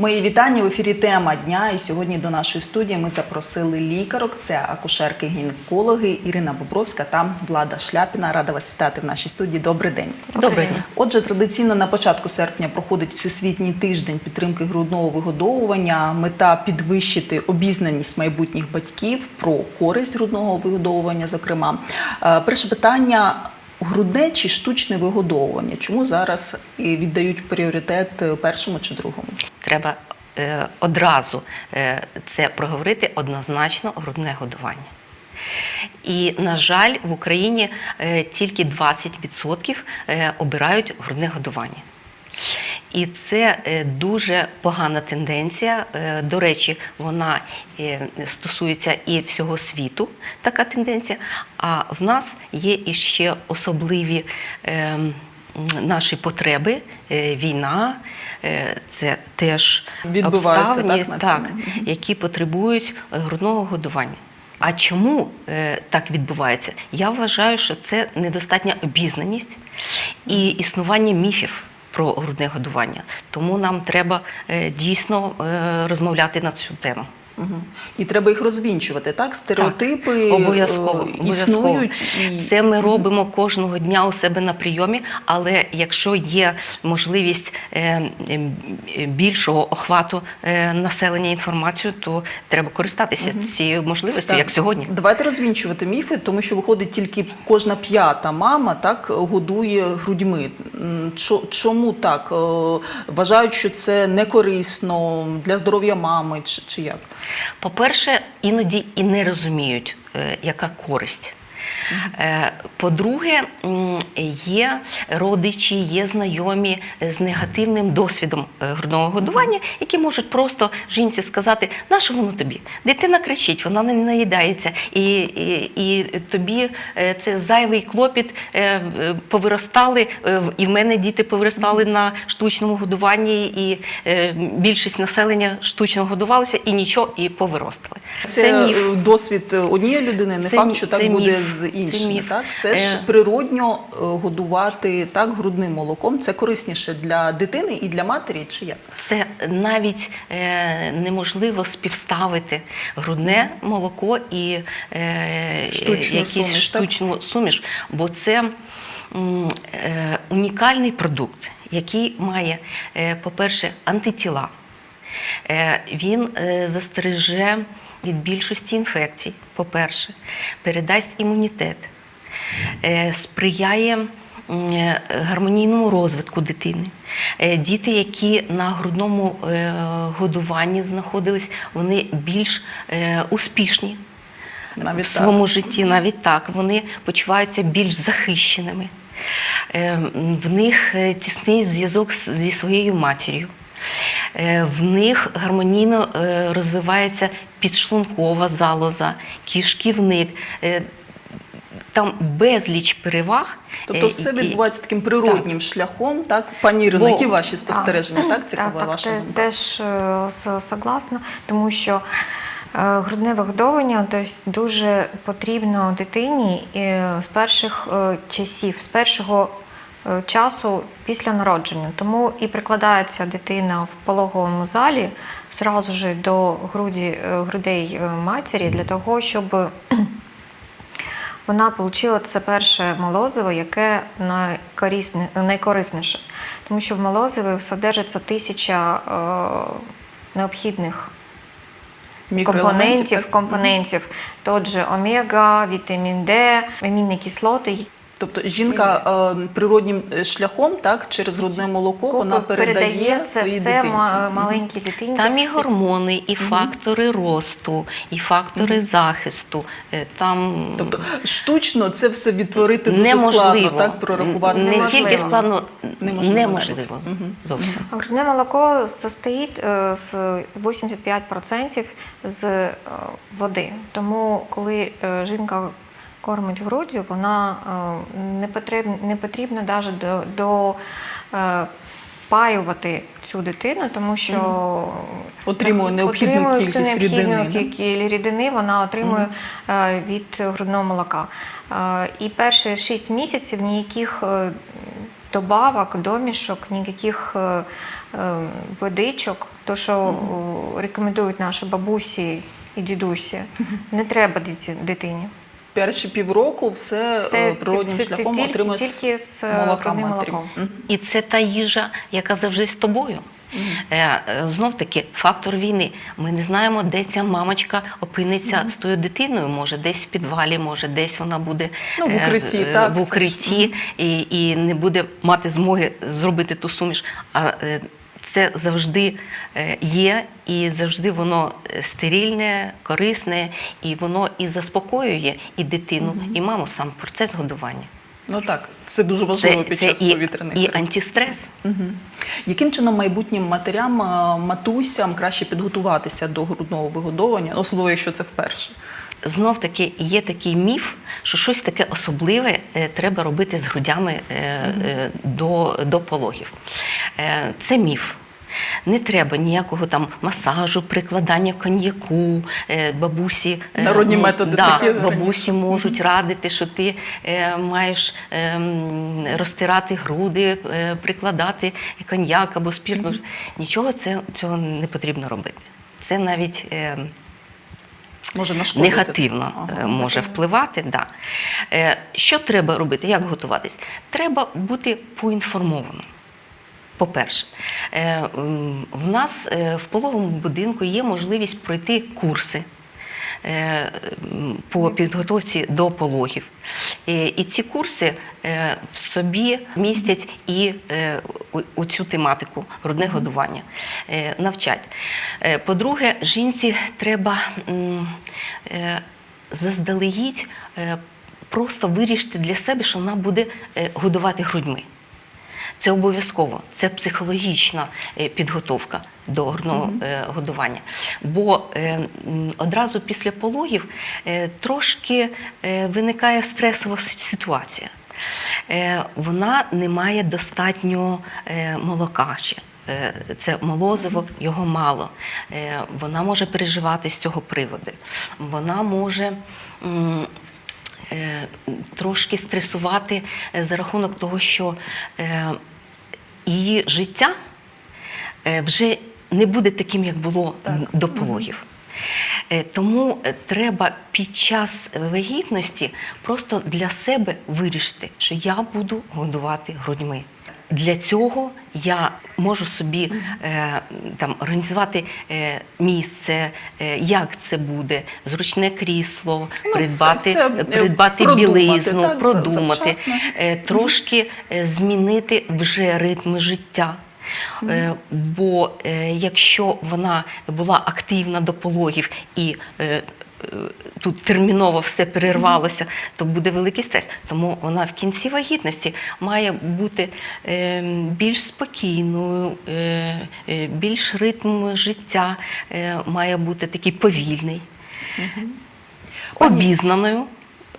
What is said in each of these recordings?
Мої вітання в ефірі тема дня. І сьогодні до нашої студії ми запросили лікарок. Це акушерки гінекологи Ірина Бобровська та Влада Шляпіна. Рада вас вітати в нашій студії. Добрий день. Добрий день. Отже, традиційно на початку серпня проходить всесвітній тиждень підтримки грудного вигодовування. Мета підвищити обізнаність майбутніх батьків про користь грудного вигодовування. Зокрема, Е, перше питання. Грудне чи штучне вигодовування? Чому зараз віддають пріоритет е, першому чи другому? Треба е, одразу е, це проговорити однозначно грудне годування. І, на жаль, в Україні е, тільки 20% е, обирають грудне годування. І це е, дуже погана тенденція. Е, До речі, вона е, стосується і всього світу, така тенденція. А в нас є іще особливі е, наші потреби, Е, війна, е, це теж Відбиваються, обставини, так, на так, які потребують грудного годування. А чому е, так відбувається? Я вважаю, що це недостатня обізнаність і існування міфів про грудне годування. Тому нам треба дійсно розмовляти на цю тему. І треба їх розвінчувати, так? Стереотипи Так, обов'язково, е, обов'язково. існують. Це ми робимо кожного дня у себе на прийомі, але якщо є можливість е, е, більшого охвату населення інформацією, то треба користатися цією можливістю, Так, як сьогодні. Давайте розвінчувати міфи, тому що виходить тільки кожна п'ята мама так годує грудьми. Чому так? Вважають, що це не корисно для здоров'я мами, чи як? По-перше, іноді і не розуміють, е, яка користь. Е, По-друге, є родичі, є знайомі з негативним досвідом е, грудного годування, які можуть просто жінці сказати, на що воно тобі? Дитина кричить, вона не наїдається, і, і, і тобі е, це зайвий клопіт, повиростали, і в мене діти повиростали на штучному годуванні, і більшість населення штучно годувалося, і нічого, і повиростали. Це, міф. е, досвід однієї людини, не Це факт, що так це буде з Це іншими. міф. Так? Все ж Е. природньо е, годувати так грудним молоком. Це корисніше для дитини і для матері, чи як? Це навіть е, неможливо співставити грудне молоко і е, Штучну якісь суміш, так? суміш, бо це е, унікальний продукт, який має, е, по-перше, антитіла. Е, Він е, застереже від більшості інфекцій, по-перше, передасть імунітет, е, сприяє е, гармонійному розвитку дитини. Е, Діти, які на грудному годуванні знаходились, вони більш успішні Навіть в так. своєму житті, навіть так, вони почуваються більш захищеними. В них тісний зв'язок зі своєю матір'ю. В них гармонійно розвивається підшлункова залоза, кишківник. Е, Там безліч переваг. Тобто е, все відбувається таким природнім шляхом, так? Пані Ірино, які ваші спостереження? Так, цікава так, ваша думка? теж е, согласна, тому що грудне вигодовування тобто, дуже потрібно дитині з перших часів, з першого часу після народження. Тому і прикладається дитина в пологовому залі зразу ж до груді, е, грудей е, матері для того, щоб вона отримала це перше молозиво, яке найкорисніше. Тому що в молозиві содержиться тисяча е, необхідних компонентів, компонентів. Тот же омега, вітамін Д, амінні кислоти. Тобто жінка е, природнім е, шляхом, так, через грудне молоко, вона передає, це своїй все дитинці. ма- Мгм. дитині. Там і гормони, і фактори росту, і фактори захисту. Е, Там Тобто штучно це все відтворити дуже неможливо. складно, так, прорахувати. Не все тільки складно, Неможливо неможливо, навіть. Мгм. зовсім. Грудне молоко состоїть е, з 85% з води. Тому, коли жінка кормить груддю, вона е, не потрібно, не потрібно навіть до, до е, паювати цю дитину, тому що Отримує необхідну отримує всю кількість необхідну рідини, да? рідини вона отримує е, від грудного молока. І перші 6 місяців ніяких добавок, домішок, ніяких водичок то, що о, рекомендують наші бабусі і дідусі, не треба дитині. Перші півроку все, е, природнім це шляхом тільки- отримує тільки з, е, молока матері. І це та їжа, яка завжди з тобою. Е, е, Знов таки фактор війни. Ми не знаємо, де ця мамочка опиниться з тою дитиною. Може, десь в підвалі, може, десь вона буде Ну, в укритті, е, так, в укритті і, і не буде мати змоги зробити ту суміш. А е, це завжди е, є, і завжди воно е, стерильне, корисне, і воно і заспокоює і дитину, і маму сам процес годування. Ну так, це дуже важливо під час і, повітряних і антистрес. Мгм. Яким чином майбутнім матерям, е, матусям краще підготуватися до грудного вигодовування, особливо якщо це вперше? Знов таки є такий міф, що щось таке особливе е, треба робити з грудями е, е, до, до пологів. Це міф. Не треба ніякого там масажу, прикладання коньяку, бабусі. Народні ну, методи да, такі бабусі можуть радити, що ти е, маєш е, розтирати груди, е, прикладати коньяк або спірт. Нічого це, цього не потрібно робити. Це навіть. Може нашкодити? негативно Ага. е, може впливати. Да. Е, Що треба робити? Як готуватись? Треба бути поінформованим. По-перше, е, в нас в пологовому будинку є можливість пройти курси по підготовці до пологів. І, і ці курси е, в собі містять і е, у- у цю тематику грудне годування, е, навчать. Е, По-друге, жінці треба е, заздалегідь е, просто вирішити для себе, що вона буде е, годувати грудьми. Це обов'язково, це психологічна е, підготовка до грудного е, годування. Бо е, одразу після пологів трошки виникає стресова ситуація. Вона не має достатньо молока ще. Це молозиво, його мало. Вона може переживати з цього приводу. Вона може. трошки стресувати за рахунок того, що її життя е, вже не буде таким, як було Так. до пологів. Е, Тому е, треба під час вагітності просто для себе вирішити, що я буду годувати грудьми. Для цього я можу собі е, там організувати е, місце, е, як це буде, зручне крісло, Ну, придбати, все- все, придбати продумати, білизну, так, продумати, е, трошки е, змінити вже ритми життя. Е, Бо е, якщо вона була активна до пологів і е, тут терміново все перервалося, то буде великий стрес. Тому вона в кінці вагітності має бути е, більш спокійною, е, е, більш ритм життя е, має бути такий повільний, обізнаною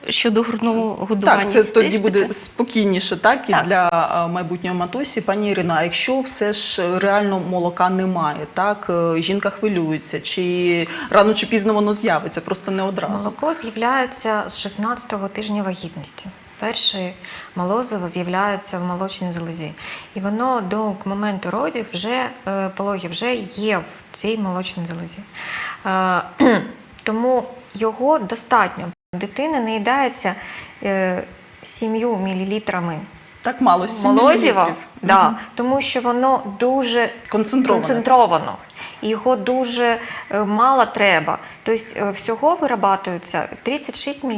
щодо грудного годування. Так, це тоді Десь буде це- спокійніше, так і Так. для е, майбутнього матусі. Пані Ірина, а якщо все ж реально молока немає, так е, жінка хвилюється, чи рано чи пізно воно з'явиться, просто не одразу. Молоко з'являється з 16-го тижня вагітності. Перше молозиво з'являється в молочній залозі. І воно до моменту родів вже е, пологів вже є в цій молочній залозі. Е, Тому його достатньо. Дитина наїдається е, 7 мл Так мало 7 молозива, мілілітрів. да, Мгм. тому що воно дуже концентровано. Його дуже е, мало треба. Тобто е, всього вирабатується 36 мл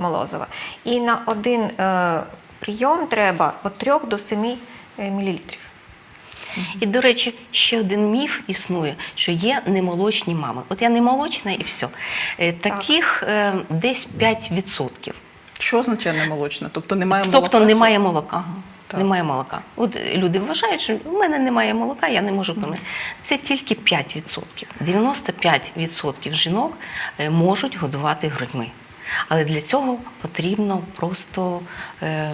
молозива. І на один е, прийом треба від 3 до 7 мл. І, до речі, ще один міф існує, що є немолочні мами. От я не молочна і все. Таких е, десь 5%. Що означає немолочне? Тобто немає молока? Тобто немає молока. Ага, так. Немає молока. От е, люди вважають, що у мене немає молока, я не можу помити. Це тільки 5%. 95% жінок е, можуть годувати грудьми. Але для цього потрібно просто е,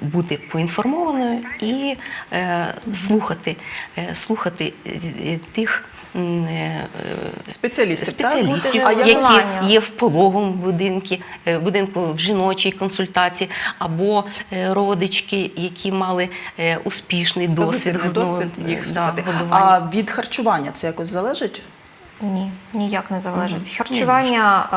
бути поінформованою і е, слухати, е, слухати тих Спеціалістів, так? спеціалістів, Бути які є в пологовому будинку, будинку в жіночій консультації, або родички, які мали успішний досвід, досвід їх да. А від харчування це якось залежить? Ні, ніяк не залежить. Харчування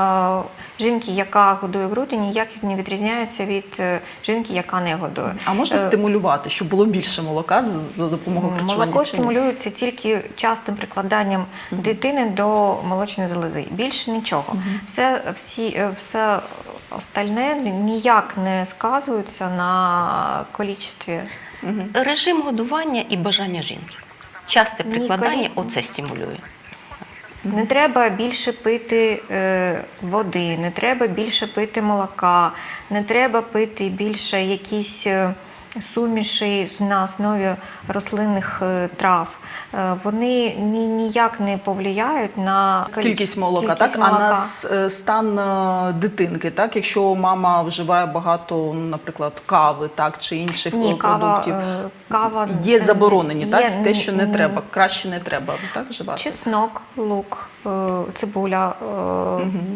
е, жінки, яка годує груди, ніяк не відрізняється від е, жінки, яка не годує. А можна Е, стимулювати, щоб було більше молока за допомогою харчування? Молоко чи ні? стимулюється тільки частим прикладанням дитини до молочної залози. Більше нічого. Все, всі, е, все остальне ніяк не сказується на кількості. Режим годування і бажання жінки. Часте Ні, прикладання коли- оце стимулює. Не треба більше пити е, води, не треба більше пити молока, не треба пити більше якісь е, суміші на основі рослинних е, трав. Е, вони ні, ніяк не повлияють на Кількість молока, кількість так? А на молока. е, стан дитинки, так? Якщо мама вживає багато, наприклад, кави, так, чи інших Ні, продуктів, кава є заборонені, є так? Те, що не треба, краще не треба, так, вживати? Чеснок, лук, цибуля, е,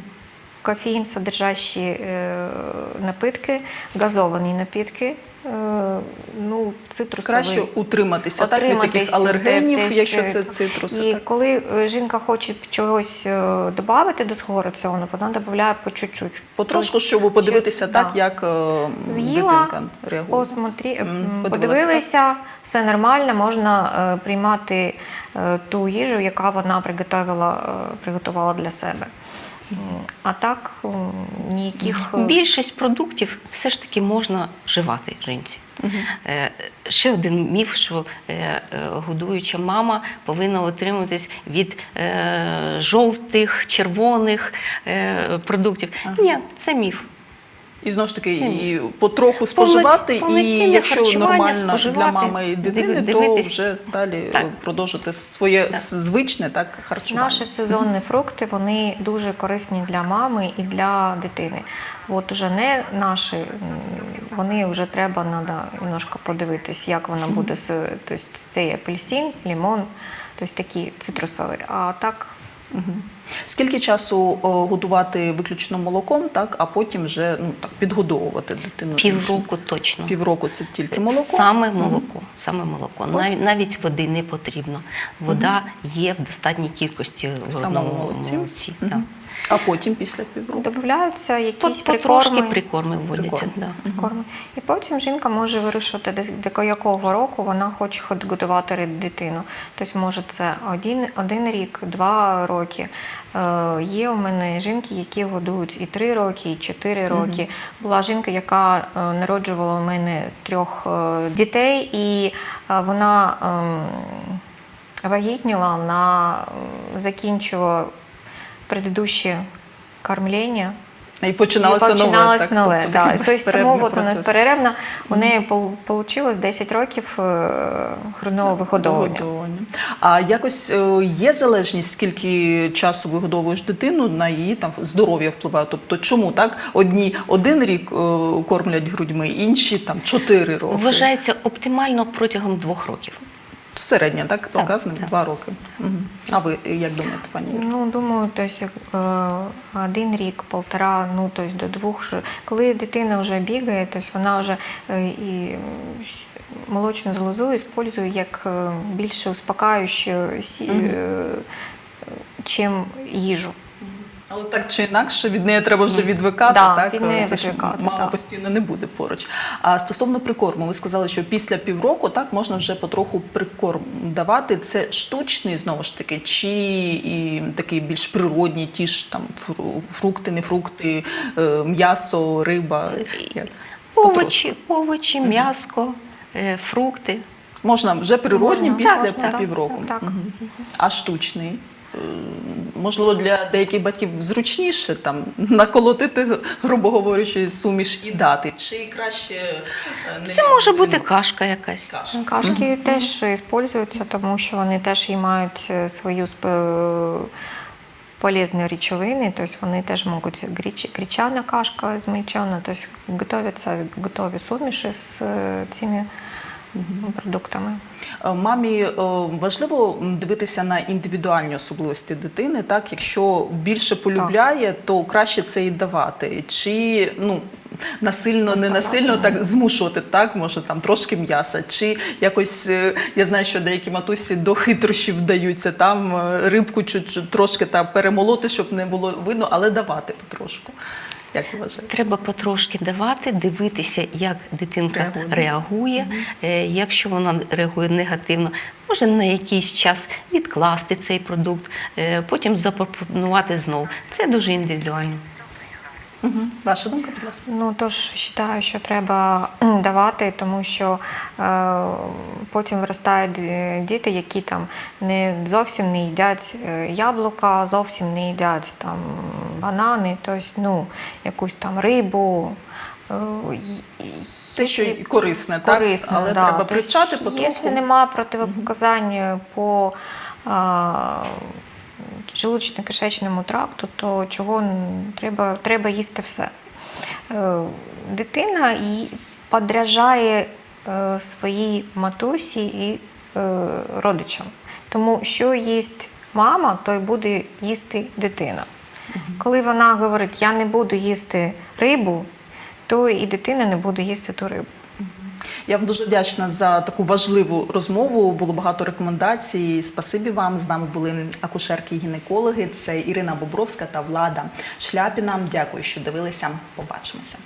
кофеїн содержащі е, напитки, газовані напитки, ну, цитрусові. Краще утриматися, так, від таких алергенів, десь, якщо е, це цитруси. І так? коли е, жінка хоче чогось е, додати до свого раціону, вона додає по чуть-чуть. Потрошку, щоб подивитися Чи- так, да. як е, З'їла, дитинка реагує. Подивилася, подивилися, все нормально, можна е, приймати е, ту їжу, яка вона приготувала, е, приготувала для себе. А так ніяких е, Більшість продуктів все ж таки можна вживати жінці. Угу. Ще один міф, що е, е, годуюча мама повинна отримуватись від е, жовтих, червоних продуктів. продуктів. Ні, це міф. І знову ж таки, і потроху споживати, і повноцінне якщо харчування нормально для споживати, мами і дитини, диви- то дивитись. вже далі Так. е, продовжити своє Так. звичне так харчування. Наші сезонні фрукти вони дуже корисні для мами і для дитини. От уже не наші, м, вони вже треба надо немножко подивитись, як вона буде з тобто цей апельсин, лимон, тобто такі цитрусові. А так Скільки часу о, годувати виключно молоком, так, а потім вже ну, так, підгодовувати дитину? Півроку точно. Півроку це тільки молоко? Саме молоко. Саме молоко. Нав- Навіть води не потрібно. Вода є в достатній кількості в В одному молоці? молоці. Мгм. да. А потім після півроку? додаються якісь Потрошки прикорми. прикорми вводяться. Прикорм. Да. Прикорми. І потім жінка може вирішити, десь до якого року вона хоче годувати дитину. Тобто, може, це один, один рік, два роки. Е, є у мене жінки, які годують і три роки, і чотири роки. Була жінка, яка е, народжувала у мене трьох е, дітей, і е, вона ем, вагітніла, вона е, предыдущее кормлення. І починалося І нове. починалось так, нове, тобто так. такий Тобто, безперервний тому от у нас процес. перервна, у неї вийшло 10 років е, грудного виходовування. Вигодовування. А якось е, є залежність, скільки часу вигодовуєш дитину на її там здоров'я впливає. Тобто, чому так? Одні один рік е, кормлять грудьми, інші там чотири роки. Вважається оптимально протягом двох років. Середня, так? показано так. два роки. Угу. А ви як думаєте, пані Юрі? Ну, думаю, то есть, е, один рік, полтора, ну, то есть, до двох. Коли дитина вже бігає, то есть, вона вже е, і молочну залозу використовує як е, більше успокаюючу, е, чим їжу. Але так чи інакше від неї треба вже відвикати, Да, так? від неї Це відвикати, мама так. постійно не буде поруч. А стосовно прикорму, ви сказали, що після півроку так можна вже потроху прикорм давати. Це штучний знову ж таки, чи і такий більш природній, ті ж там фрукти, не фрукти, е, м'ясо, риба. Як? Овочі, овочі, м'яско, е, фрукти. Можна вже природнім Можна, після так, півроку. так, так. Мгм. А штучний? Можливо, для деяких батьків зручніше там наколотити, грубо говорячи, суміш і дати. Чи краще е, не Це може бути кашка якась. каша. Кашки теж використовуються, тому що вони теж і мають е, свою сп- полезні речовини, тобто вони теж можуть гріч- гречана кашка змельчена, тобто готуються готові суміші з е, цими продуктами. Е, Мамі е, важливо дивитися на індивідуальні особливості дитини. Так, якщо більше полюбляє, то краще це і давати. Чи ну насильно, не насильно так змушувати, так може там трошки м'яса, чи якось е, я знаю, що деякі матусі до хитрощів вдаються там рибку чуть трошки та перемолоти, щоб не було видно, але давати потрошку. Як ви вважаєте? Треба потрошки давати, дивитися, як дитинка Реагує. реагує. Угу. Якщо вона реагує негативно, може на якийсь час відкласти цей продукт, е, потім запропонувати знову. Це дуже індивідуально. Угу. Ваша думка, будь ласка. Ну тож вважаю, що треба давати, тому що е, потім виростають е, діти, які там не зовсім не їдять е, яблука, зовсім не їдять там банани, тобто ну, якусь там рибу. е, Те, що і корисне, так? Але да. треба Тобто, потроху. Якщо немає противопоказань по а, желудочно-кишечному тракту, то чого треба, треба їсти все. Е, Дитина й- подражає е, своїй матусі і е, родичам. Тому що їсть мама, то й буде їсти дитина. Коли вона говорить, я не буду їсти рибу, то і дитина не буде їсти ту рибу. Я вам дуже вдячна за таку важливу розмову. Було багато рекомендацій. Спасибі вам. З нами були акушерки і гінекологи. Це Ірина Бобровська та Влада Шляпіна. Дякую, що дивилися. Побачимося.